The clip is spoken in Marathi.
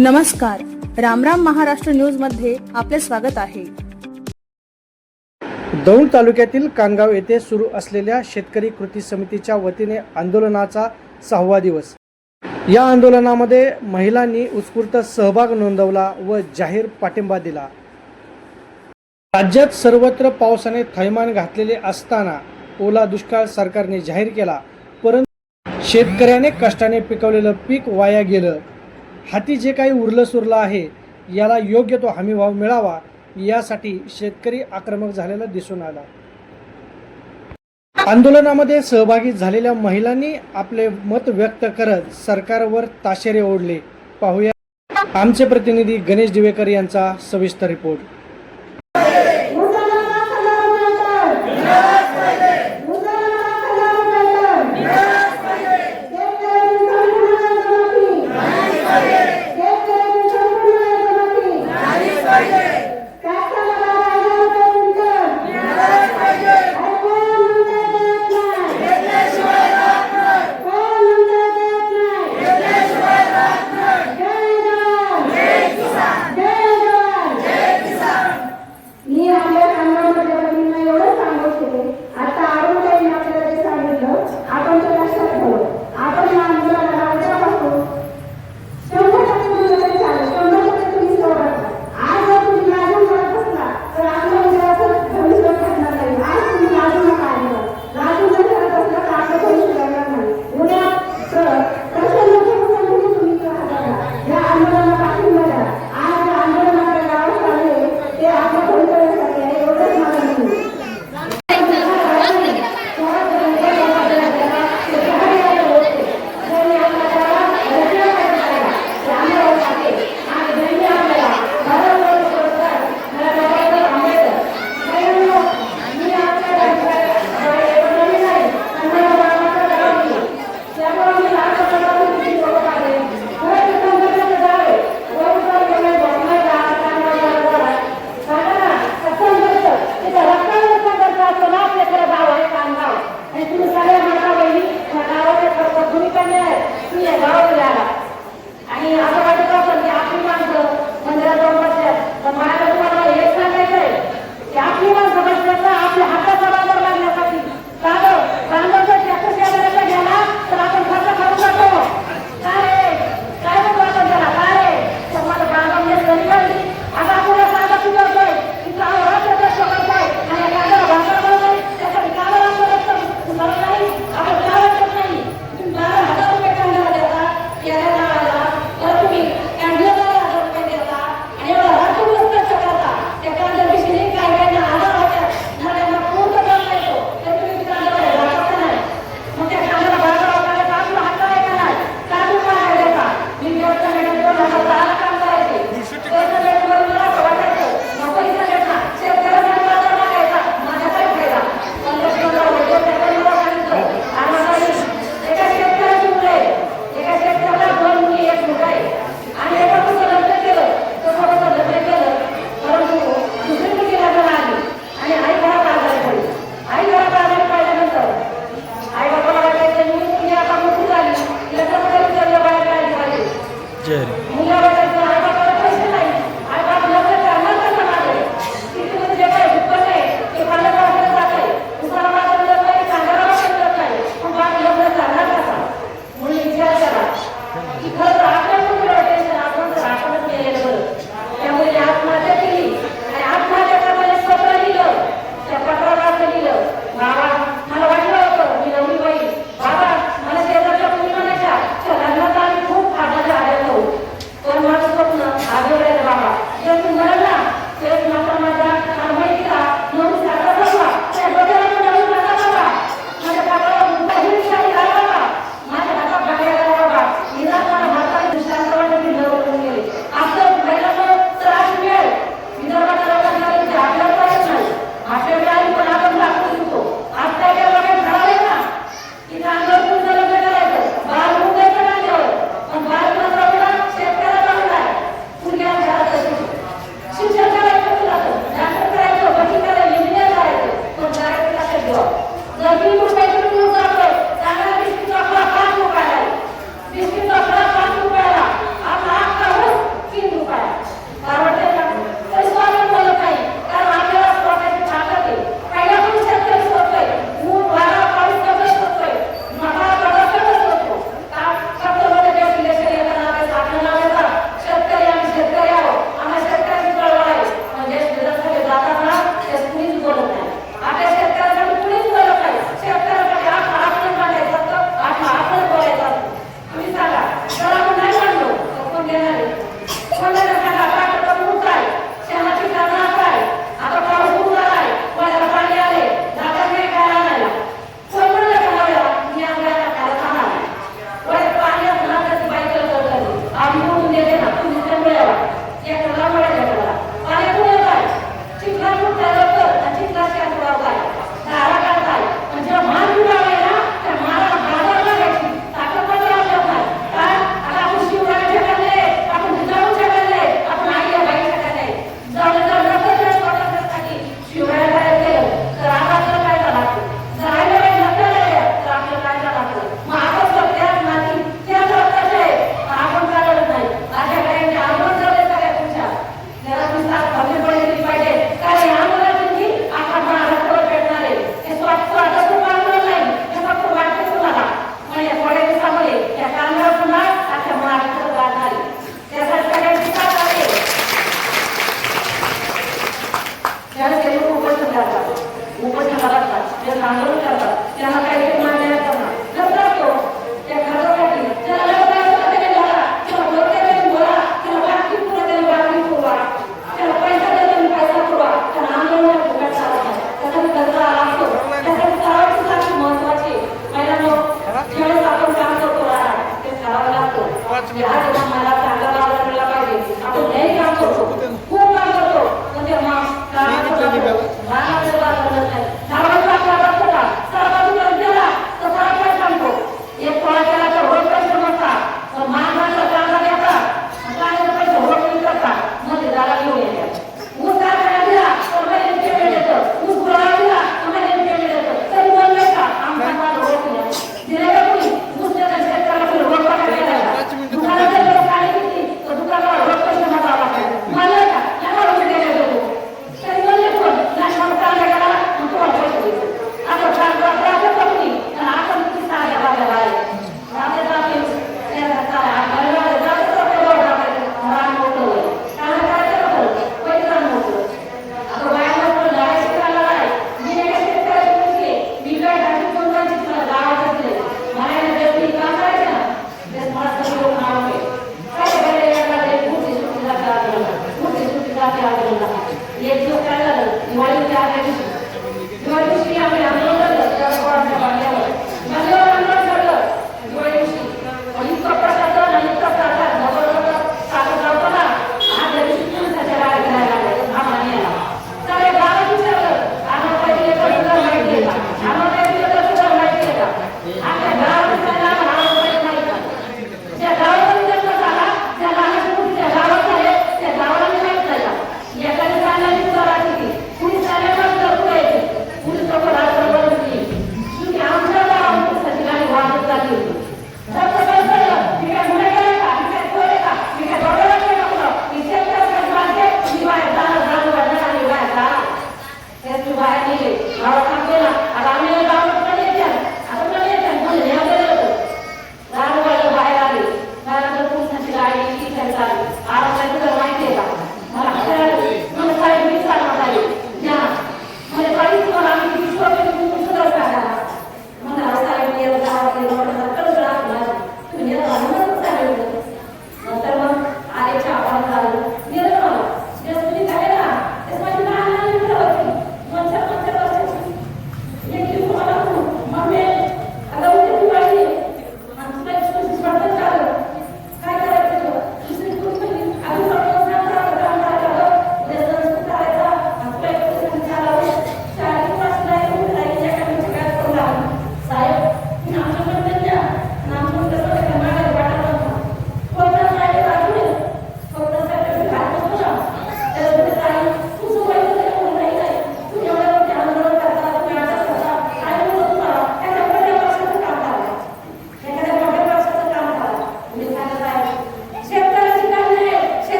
नमस्कार. रामराम महाराष्ट्र न्यूजमध्ये आपले स्वागत आहे. दौंड तालुक्यातील कानगाव येथे सुरू असलेल्या शेतकरी कृती समितीच्या वतीने आंदोलनाचा सहावा दिवस. या आंदोलनामध्ये महिलांनी उत्स्फूर्त सहभाग नोंदवला व जाहीर पाठिंबा दिला. राज्यात सर्वत्र पावसाने थैमान घातलेले असताना ओला दुष्काळ सरकारने जाहीर केला परंतु शेतकऱ्याने कष्टाने पिकवलेलं पीक वाया गेलं. हाती जे काही उरलं सुरलं आहे याला योग्य तो हमीभाव मिळावा यासाठी शेतकरी आक्रमक झालेला दिसून आला. आंदोलनामध्ये सहभागी झालेल्या महिलांनी आपले मत व्यक्त करत सरकारवर ताशेरे ओढले. पाहूया. आमचे प्रतिनिधी गणेश दिवेकर यांचा सविस्तर रिपोर्ट.